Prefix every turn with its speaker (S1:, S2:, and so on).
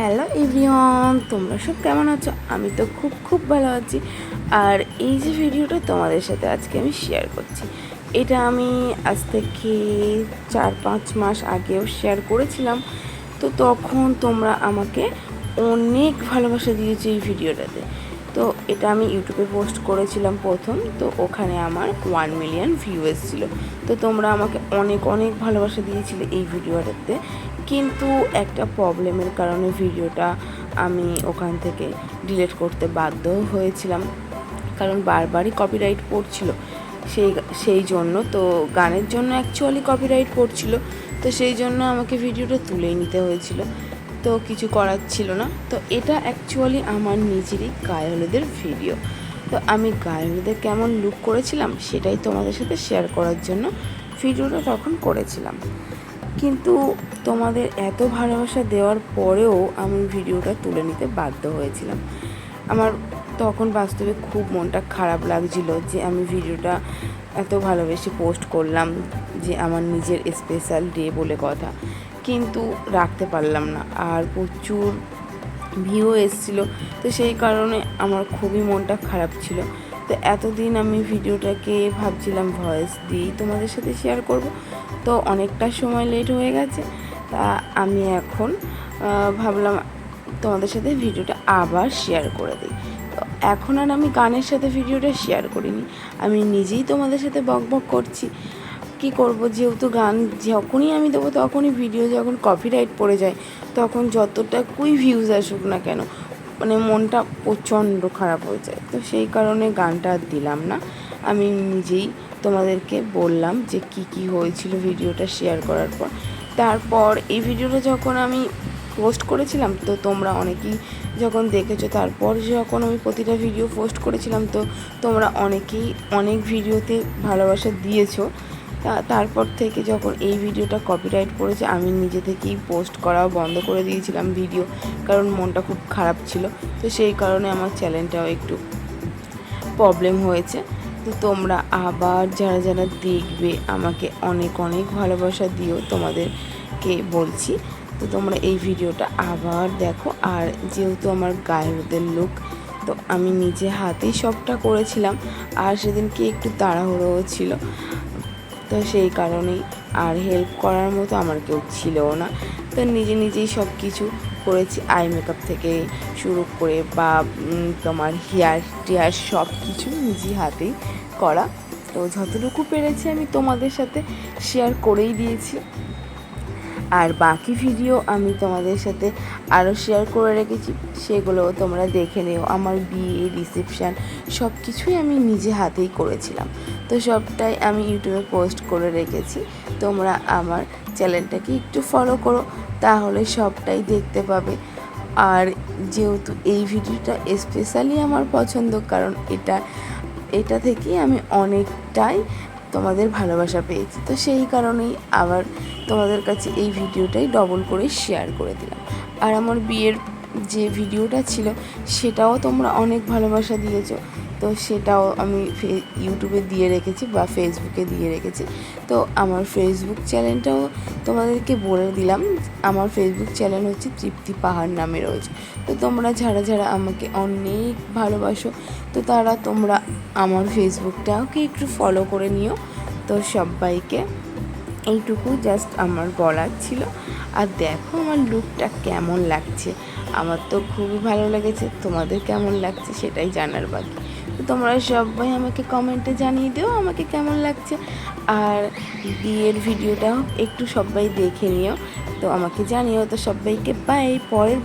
S1: Hello everyone, তোমরা সব কেমন আছো? আমি তো খুব খুব ভালো আছি। আর এই যে ভিডিওটা তোমাদের সাথে আজকে আমি শেয়ার করছি, এটা আমি আজ থেকে চার পাঁচ মাস আগেও শেয়ার করেছিলাম। তো তখন তোমরা আমাকে অনেক ভালোবাসা দিয়েছ এই ভিডিওটাতে। তো এটা আমি ইউটিউবে পোস্ট করেছিলাম প্রথম, তো ওখানে আমার ওয়ান মিলিয়ন ভিউ এসেছিল তো তোমরা আমাকে অনেক অনেক ভালোবাসা দিয়েছিলে এই ভিডিওটাতে। কিন্তু একটা প্রবলেমের কারণে ভিডিওটা আমি ওখান থেকে ডিলিট করতে বাধ্য হয়েছিলাম। কারণ বারবারই কপিরাইট পড়ছিল। সেই সেই জন্য তো গানের জন্য অ্যাকচুয়ালি কপিরাইট পড়ছিল। তো সেই জন্য আমাকে ভিডিওটা তুলেই নিতে হয়েছিল। তো কিছু করার ছিল না। তো এটা অ্যাকচুয়ালি আমার নিজেরই গায়ে হলুদের ভিডিও তো আমি গায়ে কেমন লুক করেছিলাম সেটাই তোমাদের সাথে শেয়ার করার জন্য ভিডিওটা তখন করেছিলাম। কিন্তু তোমাদের এত ভালোবাসা দেওয়ার পরেও আমি ভিডিওটা তুলে নিতে বাধ্য হয়েছিলাম। আমার তখন বাস্তবে খুব মনটা খারাপ লাগছিল যে আমি ভিডিওটা এত ভালোবেসে পোস্ট করলাম যে আমার নিজের স্পেশাল ডে বলে কথা। কিন্তু রাখতে পারলাম না। আর প্রচুর ভিউ এসেছিল, তো সেই কারণে আমার খুবই মনটা খারাপ ছিল। তো এতদিন আমি ভিডিওটাকে ভাবছিলাম ভয়েস দিয়েই তোমাদের সাথে শেয়ার করব। তো অনেকটা সময় লেট হয়ে গেছে, তা আমি এখন ভাবলাম তোমাদের সাথে ভিডিওটা আবার শেয়ার করে দিই। তো এখন আর আমি গানের সাথে ভিডিওটা শেয়ার করিনি, আমি নিজেই তোমাদের সাথে বক বক করছি। কি করব? যেহেতু গান যখনই আমি দেবো তখনই ভিডিও যখন কপিরাইট পড়ে যায়, তখন যতটা যতটাকুই ভিউজ আসুক না কেন মানে মনটা প্রচণ্ড খারাপ হয়ে যায়। তো সেই কারণে গানটা আর দিলাম না। আমি নিজেই তোমাদেরকে বললাম যে কি কি হয়েছিল ভিডিওটা শেয়ার করার পর। তারপর এই ভিডিওটা যখন আমি পোস্ট করেছিলাম, তো তোমরা অনেকেই যখন দেখেছ, তারপর যখন আমি প্রতিটা ভিডিও পোস্ট করেছিলাম, তো তোমরা অনেকেই অনেক ভিডিওতে ভালোবাসা দিয়েছ। তারপর থেকে যখন এই ভিডিওটা কপিরাইট করেছে, আমি নিজে থেকেই পোস্ট করা বন্ধ করে দিয়েছিলাম ভিডিও কারণ মনটা খুব খারাপ ছিল। তো সেই কারণে আমার চ্যানেলটাও একটু প্রবলেম হয়েছে। তো তোমরা আবার যারা যারা দেখবে আমাকে অনেক অনেক ভালোবাসা দিও, তোমাদেরকে বলছি। তো তোমরা এই ভিডিওটা আবার দেখো। আর যেহেতু আমার গায়ের লুক তো আমি নিজে হাতেই সবটা করেছিলাম। আর সেদিনকে একটু তাড়াহুড়োও ছিল। তো সেই কারণেই আর হেল্প করার মতো আমার কেউ ছিলও না। তো নিজে নিজেই সব কিছু করেছি আই মেকআপ থেকে শুরু করে বা তোমার হেয়ার টেয়ার সব কিছু নিজে হাতেই করা। তো যতটুকু পেরেছি আমি তোমাদের সাথে শেয়ার করেই দিয়েছি। আর বাকি ভিডিও আমি তোমাদের সাথে আরও শেয়ার করে রেখেছি সেগুলোও তোমরা দেখে নিও। আমার বিয়ে রিসেপশান সব কিছুই আমি নিজে হাতেই করেছিলাম। তো সবটাই আমি ইউটিউবে পোস্ট করে রেখেছি। তোমরা আমার চ্যানেলটাকে একটু ফলো করো, তাহলে সবটাই দেখতে পাবে। আর যেহেতু এই ভিডিওটা স্পেশালি আমার পছন্দ, কারণ এটা এটা থেকেই আমি অনেকটাই তোমাদের ভালোবাসা পেয়েছি। তো সেই কারণেই আবার তোমাদের কাছে এই ভিডিওটাই ডবল করে শেয়ার করে দিলাম। আর আমার বিয়ের যে ভিডিওটা ছিল, সেটাও তোমরা অনেক ভালোবাসা দিয়েছ। তো সেটাও আমি ইউটিউবে দিয়ে রেখেছি বা ফেসবুকে দিয়ে রেখেছি। তো আমার ফেসবুক চ্যানেলটাও তোমাদেরকে বলে দিলাম, আমার ফেসবুক চ্যানেল হচ্ছে তৃপ্তি পাহাড় নামে রয়েছে। তো তোমরা যারা যারা আমাকে অনেক ভালোবাসো, তো তারা তোমরা আমার ফেসবুকটাকে একটু ফলো করে নিও। তো সবাইকে এইটুকু জাস্ট আমার বলার ছিল। আর দেখো আমার লুকটা কেমন লাগছে। আমার তো খুবই ভালো লেগেছে, তোমাদের কেমন লাগছে সেটাই জানার বাকি। তোমরা সবাই আমাকে কমেন্টে জানিয়ে দিও আমাকে কেমন লাগছে। আর বিয়ের ভিডিওটাও একটু সবাই দেখে নিও। তো আমাকে জানিও তো সবাইকে বাই পরের